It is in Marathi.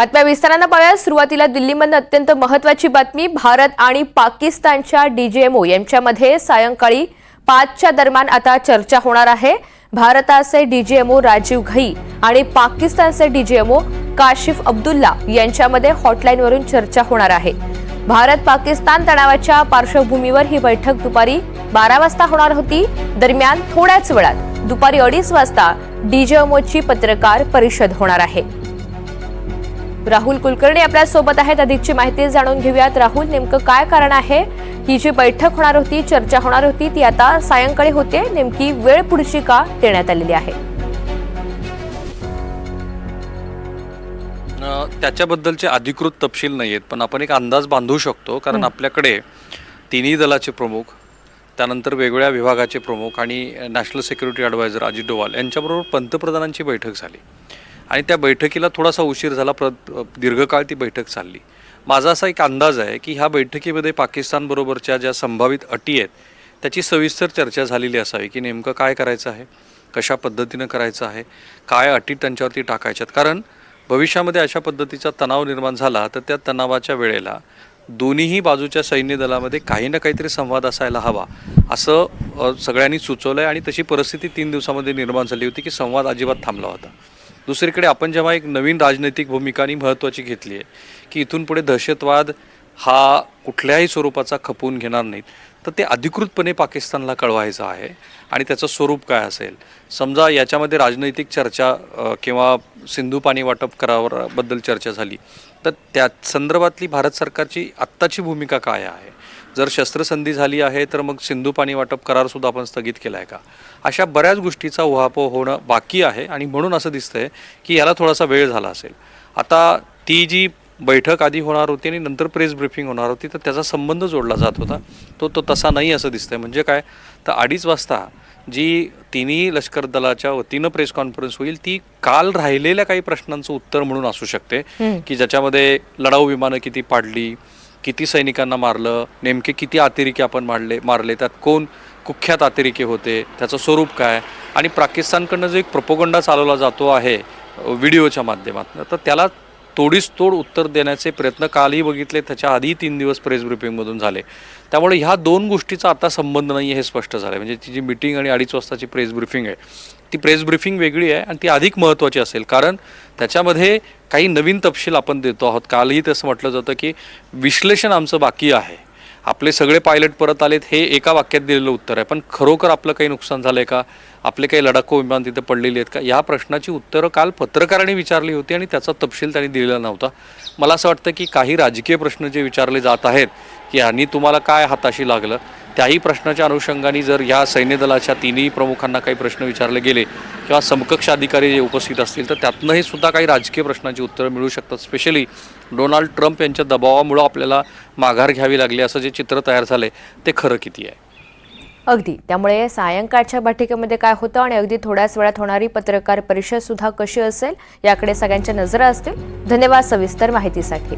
बातम्या विस्तारानं पाहूया. सुरुवातीला दिल्लीमधून अत्यंत महत्वाची बातमी भारत आणि पाकिस्तानच्या डीजीएमओ यांच्यामध्ये सायंकाळी पाचच्या दरम्यान आता चर्चा होणार आहे. भारताचे डीजीएमओ राजीव घई आणि पाकिस्तानचे डीजीएमओ काशिफ अब्दुल्ला यांच्यामध्ये हॉटलाईनवरून चर्चा होणार आहे. भारत पाकिस्तान तणावाच्या पार्श्वभूमीवर ही बैठक दुपारी बारा वाजता होणार होती. दरम्यान थोड्याच वेळात दुपारी अडीच वाजता डीजीएमओची पत्रकार परिषद होणार आहे. राहुल कुलकर्णी आपल्यासोबत आहेत. अधिकची माहिती जाणून घेऊयात. राहुल नेमकं काय कारण आहे? ही जी बैठक होणार होती चर्चा होणार होती ती आता सायंकाळी होते. नेमकी वेळ पुढची का देण्यात आलेली आहे? त्याच्याबद्दलचे अधिकृत तपशील नाही आहेत पण आपण एक अंदाज बांधू शकतो. कारण आपल्याकडे तिन्ही दलाचे प्रमुख त्यानंतर वेगवेगळ्या विभागाचे प्रमुख आणि national security adviser Ajit Doval यांच्याबरोबर पंतप्रधानांची बैठक झाली. आणि त्या बैठकीला थोडासा उशीर झाला प्र दीर्घकाळ ती बैठक चालली. माझा असा एक अंदाज आहे की ह्या बैठकीमध्ये पाकिस्तानबरोबरच्या ज्या संभावित अटी आहेत त्याची सविस्तर चर्चा झालेली असावी की नेमकं काय करायचं आहे कशा पद्धतीनं करायचं आहे काय अटी त्यांच्यावरती टाकायच्यात. कारण भविष्यामध्ये अशा पद्धतीचा तणाव निर्माण झाला तर त्या तणावाच्या वेळेला दोन्हीही बाजूच्या सैन्य दलामध्ये काही ना काहीतरी संवाद असायला हवा असं सगळ्यांनी सुचवलं आहे आणि तशी परिस्थिती तीन दिवसामध्ये निर्माण झाली होती की संवाद अजिबात थांबला होता. दुसरीकडे आपण जेव्हा एक नवीन राजनैतिक भूमिका आणि महत्त्वाची घेतली आहे की इथून पुढे दहशतवाद हा कुठल्याही स्वरूपाचा खपवून घेणार नाहीत. तर ते अधिकृतपणे पाकिस्तानला कळवायचं आहे. आणि त्याचं स्वरूप काय असेल? समजा याच्यामध्ये राजनैतिक चर्चा किंवा सिंधू पाणी वाटप करावरबद्दल चर्चा झाली तर त्या संदर्भातली भारत सरकारची आत्ताची भूमिका काय आहे? जर शस्त्रसंधी झाली आहे तर मग सिंधू पाणी वाटप करारसुद्धा आपण स्थगित केला आहे का? अशा बऱ्याच गोष्टीचा उहापोह होणं बाकी आहे. आणि म्हणून असं दिसतंय की याला थोडासा वेळ झाला असेल. आता ती जी बैठक आधी होणार होती आणि नंतर प्रेस ब्रिफिंग होणार होती. तर त्याचा संबंध जोडला जात होता. तो तो तसा नाही असं दिसतंय. म्हणजे काय? तर अडीच वाजता जी तिन्ही लष्कर दलाच्या वतीनं प्रेस कॉन्फरन्स होईल ती काल राहिलेल्या काही प्रश्नांचं उत्तर म्हणून असू शकते. की ज्याच्यामध्ये लढाऊ विमानं किती पाडली किती सैनिकांना मारलं नेमके किती अतिरेकी आपण मारले मारले त्यात कोण कुख्यात अतिरेकी होते त्याचं स्वरूप काय? आणि पाकिस्तानकडनं जो एक प्रपोगंडा चालवला जातो आहे व्हिडिओच्या माध्यमातून तर त्याला तोडीस तोड उत्तर देण्याचे प्रयत्न कालही बघितले. त्याच्या आधी तीन दिवस प्रेस ब्रिफिंगमधून झाले. त्यामुळे ह्या दोन गोष्टीचा आता संबंध नाही आहे हे स्पष्ट झालं म्हणजे ती जी मिटिंग आणि अडीच वाजताची प्रेस ब्रिफिंग आहे ती प्रेस ब्रिफिंग वेगळी आहे आणि ती अधिक महत्त्वाची असेल. कारण त्याच्यामध्ये काही नवीन तपशील आपण देतो आहोत. कालही तसं म्हटलं जातं की विश्लेषण आमचं बाकी आहे. आपले सगळे पायलट परत आलेत हे एका वाक्यात दिलेलं उत्तर आहे. पण खरोखर आपलं काही नुकसान झालं आहे का? आपले काही लढाकू विमान तिथे पडलेली आहेत का? या प्रश्नाची उत्तरं काल पत्रकारांनी विचारली होती आणि त्याचा तपशील त्यांनी दिलेला नव्हता. मला असं वाटतं की काही राजकीय प्रश्न जे विचारले जात आहेत की ह्यांनी तुम्हाला काय हाताशी लागलं? त्याही प्रश्नाच्या अनुषंगाने जर या सैन्य दलाच्या तिन्ही प्रमुखांना काही प्रश्न विचारले गेले किंवा समकक्ष अधिकारी जे उपस्थित असतील तर त्यातनंही सुद्धा काही राजकीय प्रश्नांची उत्तरं मिळू शकतात. स्पेशली डोनाल्ड ट्रम्प यांच्या दबावामुळं आपल्याला माघार घ्यावी लागली असं जे चित्र तयार झालंय ते खरं किती आहे? अगदी. त्यामुळे सायंकाळच्या बैठकीमध्ये काय होतं आणि अगदी थोड्याच वेळात होणारी पत्रकार परिषद सुद्धा कशी असेल याकडे सगळ्यांच्या नजरा असतील. धन्यवाद सविस्तर माहितीसाठी.